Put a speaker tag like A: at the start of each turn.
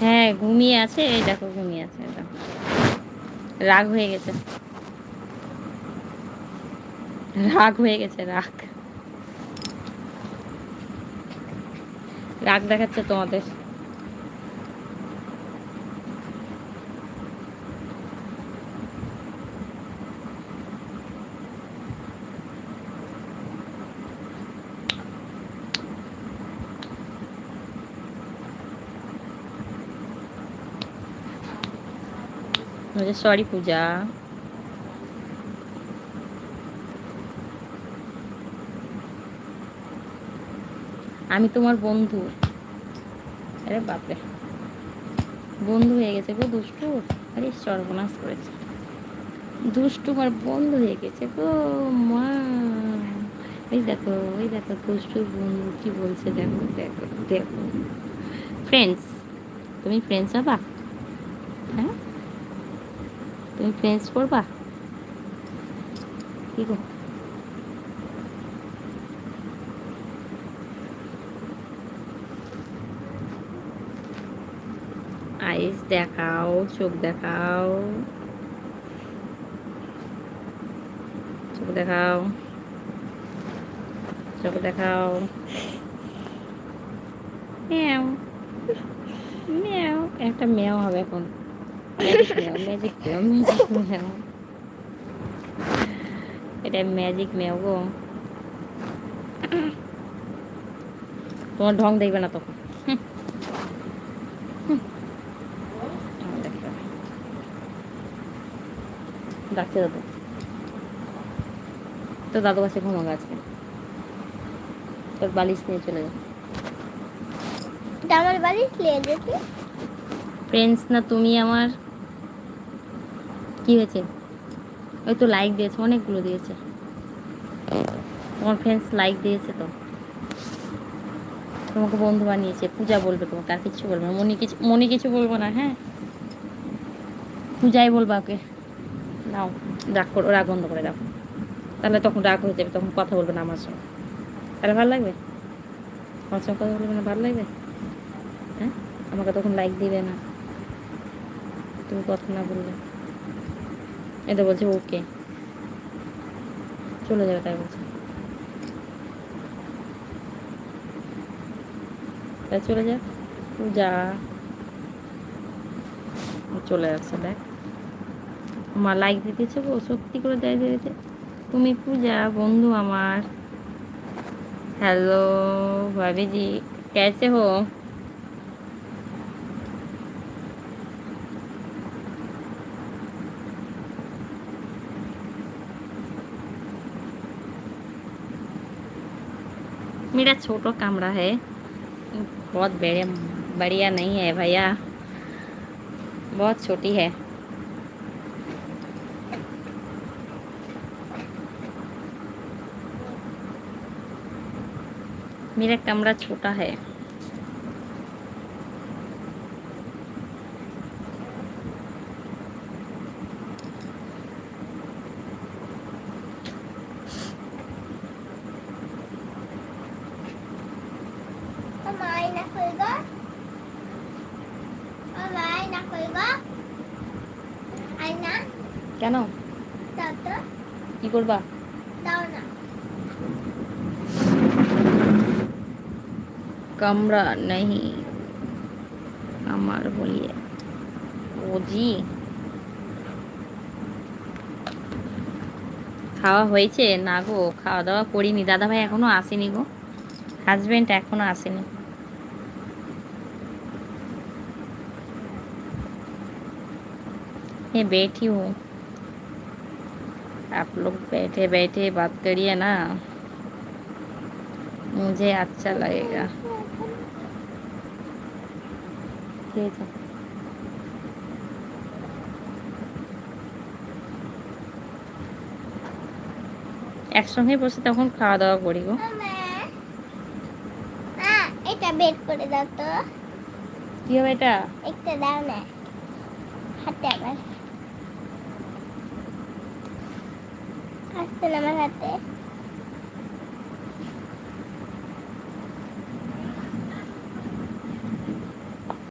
A: হ্যাঁ ঘুমিয়ে আছে। এই দেখো, ঘুমিয়ে আছে রাগ হয়ে গেছে। রাগ হয়ে গেছে, রাগ। রাগ দেখাচ্ছে তোমাদের। সরি পূজা। আমি তোমার বন্ধু। আরে বাপরে। বন্ধু হয়ে গেছে গো দুষ্টু। আরে সর্বনাশ করেছে। দুষ্টু আমার বন্ধু হয়ে গেছে গো মা। ওই দেখো ওই দেখো দুষ্টু বন্ধু কি বলছে, দেখো দেখো দেখো। ফ্রেন্ডস তুমি ফ্রেন্ডস হবা? হ্যাঁ? তুমি ফ্রেন্ডস করবা কি গো? আইস দেখাও, চোখ দেখাও। চোখ দেখাও। চোখ দেখাও। ম্যাও। ম্যাও। একটা মেয়াও হবে এখন। ম্যাজিক ম্যাজিক এটা ম্যাজিক মেয়াও গো। তোমার ঢং দেখবে না তখন। ডাকছে দাদু। তো দাদু কাছে ঘুমাবে আজকে তোর বালিশ নিয়ে চলে যা।
B: আমার বালিশ নিয়ে যেতে।
A: ফ্রেন্ডস না তুমি আমার কি হয়েছে? ওই তো লাইক দিয়েছে, অনেকগুলো দিয়েছে। তোমার ফ্রেন্ডস লাইক দিয়েছে তো। তোমাকে বন্ধু বানিয়েছে, পূজা বলবে তোমাকে, আর কিছু বলবে না। মনি কিছু মনি কিছু বলব না হ্যাঁ? পূজাই বলবা ওকে। নাও, রাগ করো, রাগ বন্ধ করে দাও। তাহলে তখন রাগ হয়ে যাবে, তখন কথা বলবে না আমার সঙ্গে। তাহলে ভালো লাগবে? আমার সঙ্গে কথা বলবে না, ভালো লাগবে? হ্যাঁ? আমাকে তখন লাইক দিবে না। তুমি কথা না বললে। এটা বলছে ওকে। চলে যাবে তাই বলছে। তাই চলে যা। যা। চলে যাচ্ছে দেখ। মা লাইক দিতেছে গো, সত্যি করে দেয় দিয়েছে। তুমি পূজা, বন্ধু আমার। হ্যালো ভাবি জি कैसे मेरा छोटा कमरा है। बहुत बड़े बढ़िया नहीं है भैया। बहुत छोटी है। मेरा कमरा छोटा है। কেন? কি করবা? কামরা নেই। আমার বলিয়ে। ও খাওয়া হয়েছে? না গো খাওয়া দাওয়া করিনি। দাদা ভাই এখনও আসেনি গো। হাজবেন্ড এখনও আসেনি। मैं बैठी हूँ आप लोग बैठे बैठे बात करिए ना मुझे अच्छा लगेगा ठीक है একসঙ্গে বসে তখন খাওয়া দাওয়া করি গো
B: মামা মা এটা বের করে দাও তো
A: কি হবে এটা
B: একটা দাও না হাতে আমার আসছে না হাতে